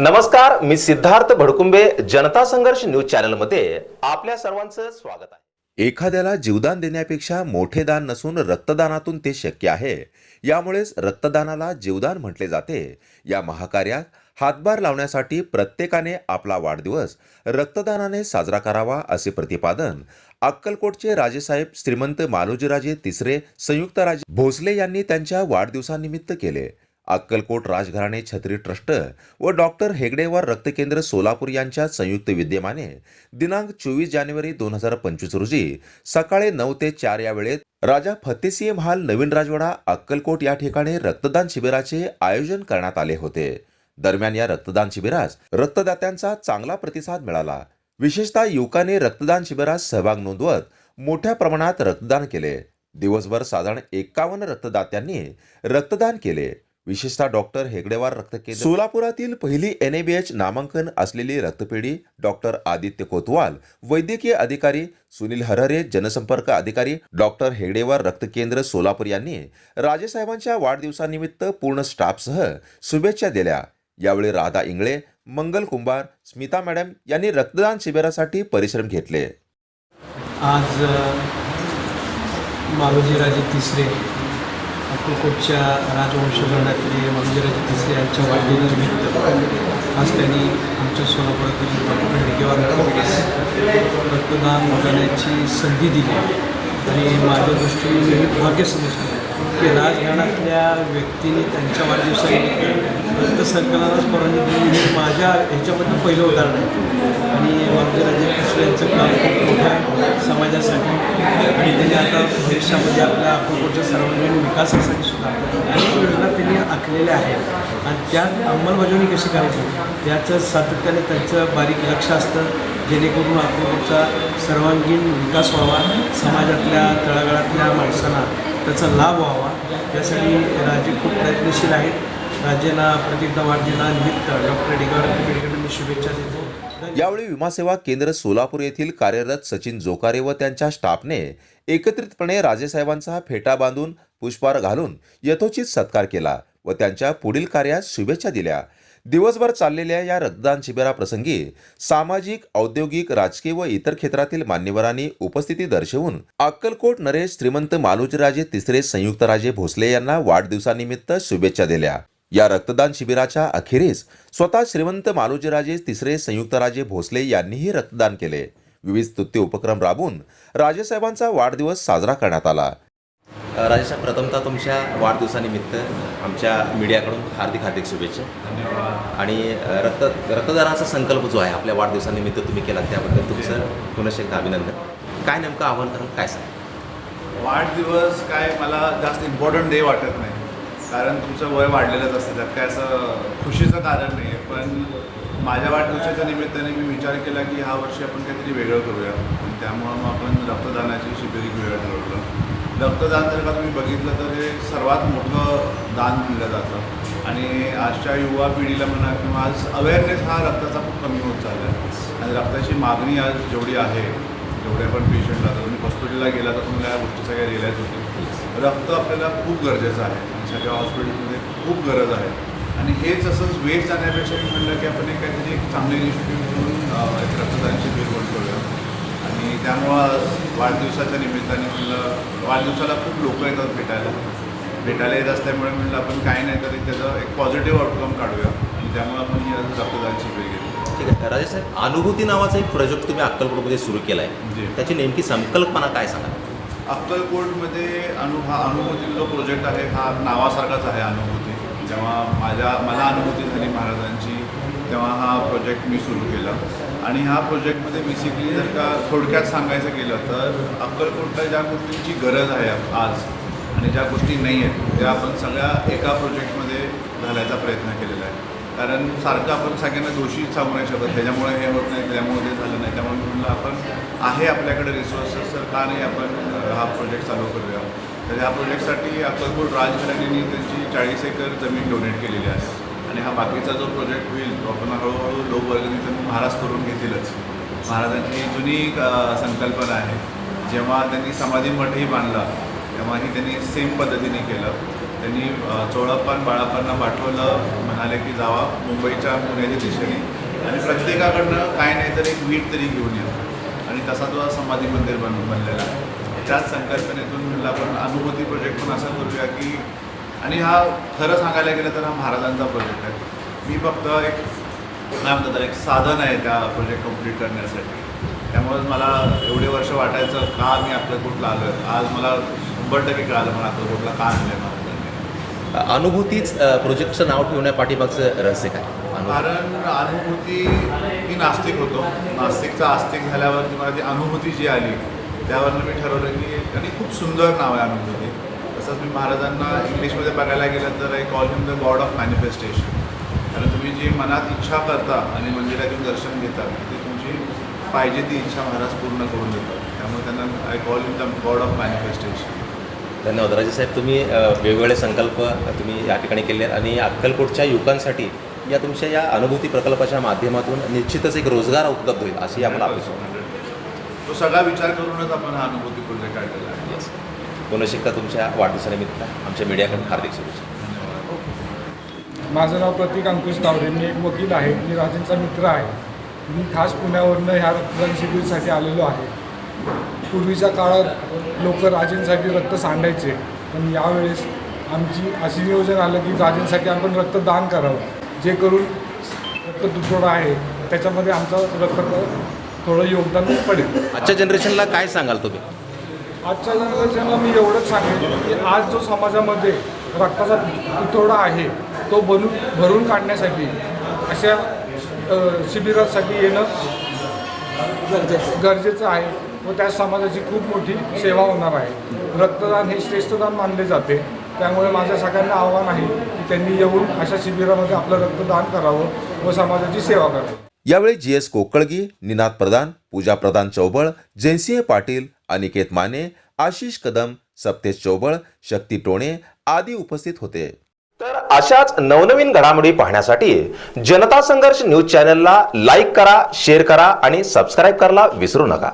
नमस्कार मी सिद्धार्थ भडकुंबे जनता संघर्ष न्यूज चॅनलमध्ये आपल्या सर्वांचं स्वागत आहे. एखाद्याला जीवदान देण्यापेक्षा मोठे दान नसून रक्तदानातून ते शक्य आहे. यामुळेच रक्तदानाला जीवदान म्हटले जाते. या महाकार्यात हातभार लावण्यासाठी प्रत्येकाने आपला वाढदिवस रक्तदानाने साजरा करावा असे प्रतिपादन अक्कलकोटचे राजेसाहेब श्रीमंत मालोजीराजे तिसरे संयुक्त राजे भोसले यांनी त्यांच्या वाढदिवसानिमित्त केले. अक्कलकोट राजघराणे छत्री ट्रस्ट व डॉक्टर हेगडेवार रक्तकेंद्र सोलापूर यांच्या संयुक्त विद्यमाने दिनांक चोवीस जानेवारी दोन हजार पंचवीस रोजी सकाळी नऊ ते चार या वेळेत राजा फतेसिंह महाल नवीन राजवाडा अक्कलकोट या ठिकाणी रक्तदान शिबिराचे आयोजन करण्यात आले होते. दरम्यान या रक्तदान शिबिरास रक्तदात्यांचा चांगला प्रतिसाद मिळाला. विशेषतः युवकांनी रक्तदान शिबिरात सहभाग नोंदवत मोठ्या प्रमाणात रक्तदान केले. दिवसभर साधारण एकावन्न रक्तदात्यांनी रक्तदान केले. विशेषतः डॉक्टर हेगडेवार रक्तकेंद्र सोलापुरातील पहिली एनएबीएच नामांकन असलेली रक्तपेढी डॉक्टर आदित्य कोतवाल वैद्यकीय अधिकारी सुनील हरहरे जनसंपर्क अधिकारी डॉक्टर हेगडेवार रक्तकेंद्र सोलापूर यांनी राजेसाहेबांच्या वाढदिवसानिमित्त पूर्ण स्टाफसह शुभेच्छा दिल्या. यावेळी राधा इंगळे मंगल कुंभार स्मिता मॅडम यांनी रक्तदान शिबिरासाठी परिश्रम घेतले. आज मालोजीराजे तिसरे अक्कलकोटच्या राजवंश गणातले मंदिराचे तिसरे यांच्या वाढदिनानिमित्त आज त्यांनी आमच्या सोलापुरातील डॉक्टर रक्तदान करण्याची संधी दिली. आणि माझ्या दृष्टीने हे भाग्य समजतो की राजघराण्यातल्या व्यक्तीने त्यांच्या वाढदिवसानिमित्त रक्तसंकलनास परवानगी दिली. हे माझ्या ह्याच्यामधलं पहिलं उदाहरण आहे. आणि मालोजीराजे कृष्ण यांचं काम खूप मोठ्या समाजासाठी आणि त्यांनी आता भविष्यामध्ये आपल्या अकोलकोटच्या सर्वांगीण विकासासाठी सुद्धा अनेक योजना त्यांनी आखलेल्या आहेत. आणि त्यात अंमलबजावणी कशी करायची? याचं सातत्याने त्यांचं बारीक लक्ष असतं. जेणेकरून अकोलकोटचा सर्वांगीण विकास व्हावा. समाजातल्या तळागाळातल्या माणसांना त्याचा लाभ व्हावा. यासाठी राज्य खूप प्रयत्नशील आहेत राज्याला प्रत्येकदा वाढदिनानिमित्त डॉक्टर डिगावर मी शुभेच्छा देतो. धन्यवाद. यावेळी विमासेवा केंद्र सोलापूर येथील कार्यरत सचिन जोकारे व त्यांच्या स्टाफने एकत्रितपणे राजेसाहेबांचा फेटा बांधून पुष्पहार घालून यथोचित सत्कार केला. व त्यांच्या पुढील कार्यास शुभेच्छा दिल्या. दिवसभर चाललेल्या या रक्तदान शिबिराप्रसंगी सामाजिक औद्योगिक राजकीय व इतर क्षेत्रातील मान्यवरांनी उपस्थिती दर्शवून अक्कलकोट नरेश श्रीमंत मालोजीराजे तिसरे संयुक्त राजे भोसले यांना वाढदिवसानिमित्त शुभेच्छा दिल्या. या रक्तदान शिबिराच्या अखेरीस स्वतः श्रीमंत मालोजीराजे तिसरे संयुक्त राजे भोसले यांनीही रक्तदान केले. विविध स्तुत्य उपक्रम राबवून राजेसाहेबांचा वाढदिवस साजरा करण्यात आला. राजेसाहेब प्रथमतः तुमच्या वाढदिवसानिमित्त आमच्या मीडियाकडून हार्दिक हार्दिक शुभेच्छा. आणि रक्त रक्तदानाचा संकल्प जो आहे आपल्या वाढदिवसानिमित्त तुम्ही केला त्याबद्दल तुमचं पुनश्च एकदा अभिनंदन. काय नेमकं आव्हान कराल काय सांग वाढदिवस काय मला जास्त इम्पॉर्टंट डे वाटत नाही. कारण तुमचं वय वाढलेलंच असतं त्यात काय असं खुशीचं कारण नाही आहे पण माझ्या वाढदिवसाच्या निमित्ताने मी विचार केला की ह्या वर्षी आपण काहीतरी वेगळं करूया. आणि त्यामुळं मग आपण रक्तदानाची शिबिर घेऊया ठरवलं. रक्तदान जर का तुम्ही बघितलं तर हे सर्वात मोठं दान दिलं जातं. आणि आजच्या युवा पिढीला म्हणा किंवा आज अवेअरनेस हा रक्ताचा खूप कमी होत चालला आहे आणि रक्ताची मागणी आज जेवढी आहे जेवढे पण पेशंट आता तुम्ही हॉस्पिटलला गेला तर तुम्हाला या गोष्टी सगळ्या रिलायज होतील. रक्त आपल्याला खूप गरजेचं आहे. सगळ्या हॉस्पिटलमध्ये खूप गरज आहे. आणि हेच असंच वेस्ट जाण्यापेक्षा मी म्हणलं की आपण एक काहीतरी एक चांगली इनिशिएटिव्ह म्हणून अं, एक रक्तदान शिबिर करूया आणि त्यामुळं वाढदिवसाच्या निमित्ताने म्हणलं वाढदिवसाला खूप लोक येतात भेटायला. भेटायला येत असल्यामुळे म्हणलं आपण काही नाही तरी त्याचं एक पॉझिटिव्ह आउटकम काढूया. आणि त्यामुळे आपण ही आज रक्तदान शिबिर घेतो ठीक आहे. राजेसाहेब अनुभूती नावाचा एक प्रोजेक्ट तुम्ही अक्कलकोटमध्ये सुरू केला. आहे त्याची नेमकी संकल्पना काय सांगा अक्कलकोटमध्ये अनु हा अनुभूती जो प्रोजेक्ट आहे हा नावासारखाच आहे अनुभूती. जेव्हा माझ्या मला अनुभूती झाली महाराजांची तेव्हा हा प्रोजेक्ट मी सुरू केला. आणि ह्या प्रोजेक्टमध्ये बेसिकली जर का थोडक्यात सांगायचं गेलं तर अक्कलकोटला ज्या गोष्टींची गरज आहे आज आणि ज्या गोष्टी नाही आहेत त्या आपण सगळ्या एका प्रोजेक्टमध्ये घालायचा प्रयत्न केलेला आहे. कारण सारखं आपण सगळ्यांना दोषी सांगू नाही शकत त्याच्यामुळे हे होत नाही त्यामुळे ते झालं नाही. त्यामुळे म्हणलं आपण आहे आपल्याकडे रिसोर्सेस तर का नाही आपण हा प्रोजेक्ट चालू करूया? तर ह्या प्रोजेक्टसाठी अक्कलकोट राजघराण्याने त्यांची चाळीस एकर जमीन डोनेट केलेली आहे. आणि हा बाकीचा जो प्रोजेक्ट होईल तो आपण हळूहळू लोकवर्गणी तर महाराज करून घेतीलच. महाराजांची जुनी संकल्पना आहे. जेव्हा त्यांनी समाधी मठही बांधला तेव्हाही त्यांनी सेम पद्धतीने केलं. त्यांनी अ, चोळप्पान बाळाप्पांना पाठवलं म्हणाले की जावा मुंबईच्या पुण्याच्या दिशेने. आणि प्रत्येकाकडनं काय नाही तर एक वीट तरी घेऊन या. आणि तसा तो समाधी मंदिर बन बनलेला आहे. त्याच संकल्पनेतून म्हणलं आपण अनुभूती प्रोजेक्ट पण असा करूया की आणि हा खरं सांगायला गेलं तर हा महाराजांचा प्रोजेक्ट आहे. मी फक्त एक काय म्हणतात एक साधन आहे त्या प्रोजेक्ट कंप्लीट करण्यासाठी. त्यामुळे मला एवढे वर्ष वाटायचं का मी अक्कलकोटला आलो आज मला शंभर टक्के कळालं मला अक्कलकोटला का आणलं आहे महाराजांनी. अनुभूतीच प्रोजेक्टचं नाव ठेवण्यापाठीमागचं रहस्य काय? कारण अनुभूती मी नास्तिक होतो. नास्तिकचा आस्तिक झाल्यावरती मला ती अनुभूती जी आली त्यावरनं मी ठरवलं की आणि खूप सुंदर नाव आहे अनुभूती. तसंच मी महाराजांना इंग्लिशमध्ये बघायला गेलं तर I call him the god of manifestation. कारण तुम्ही जी मनात इच्छा करता आणि मंदिरात येऊन दर्शन घेता ती तुमची पाहिजे ती इच्छा महाराज पूर्ण करून देतात. त्यामुळे त्यांना I call him the god of manifestation. धन्यवाद. राजेसाहेब तुम्ही वेगवेगळे संकल्प तुम्ही या ठिकाणी केले आहेत आणि अक्कलकोटच्या युवकांसाठी या तुमच्या या अनुभूती प्रकल्पाच्या माध्यमातून निश्चितच एक रोजगार उपलब्ध होईल अशी आम्हाला अपेक्षा. तो सगळा विचार करूनच आपण हा अनुभूती प्रोजेक्ट काढलेला आहे. Yes. पुन्हा शिकता तुमच्या वाढदिवसानिमित्त? आमच्या मीडियाकडून हार्दिक शुभेच्छा. माझं नाव प्रतीक अंकुश तावडे मी एक वकील आहे. मी राजेंचा मित्र आहे. मी खास पुण्यावरनं ह्या रक्तदान शिबिरसाठी आलेलो आहे. पूर्वीच्या काळात लोक राजेंसाठी रक्त सांडायचे. पण यावेळेस आमची अशी नियोजन आलं की राजेंसाठी आपण रक्तदान करावं. जे करून रक्त तुटवडा आहे त्याच्यामध्ये आमचं रक्त थोडं योगदान पडेल. आजच्या जनरेशनला काय सांगाल तुम्ही? आजच्या जनरेशनला मी एवढंच सांगेन की आज जो समाजामध्ये रक्ताचा तुटवडा आहे तो बनू भरून काढण्यासाठी अशा शिबिरासाठी येणं गरजेचं गरजेचं आहे व त्या समाजाची खूप मोठी सेवा होणार आहे. रक्तदान हे श्रेष्ठदान मानले जाते. त्यामुळे माझ्या सगळ्यांना आव्हान आहे की त्यांनी येऊन अशा शिबिरामध्ये आपलं रक्तदान करावं व समाजाची सेवा करावी. यावेळी जी एस कोकळगी निनाद प्रधान पूजा प्रधान चौबळ जयसिंह पाटील अनिकेत माने आशिष कदम सप्तेश चौबळ शक्ती टोणे आदी उपस्थित होते. तर अशाच नवनवीन घडामोडी पाहण्यासाठी जनता संघर्ष न्यूज चॅनलला लाईक करा शेअर करा आणि सबस्क्राईब करायला विसरू नका.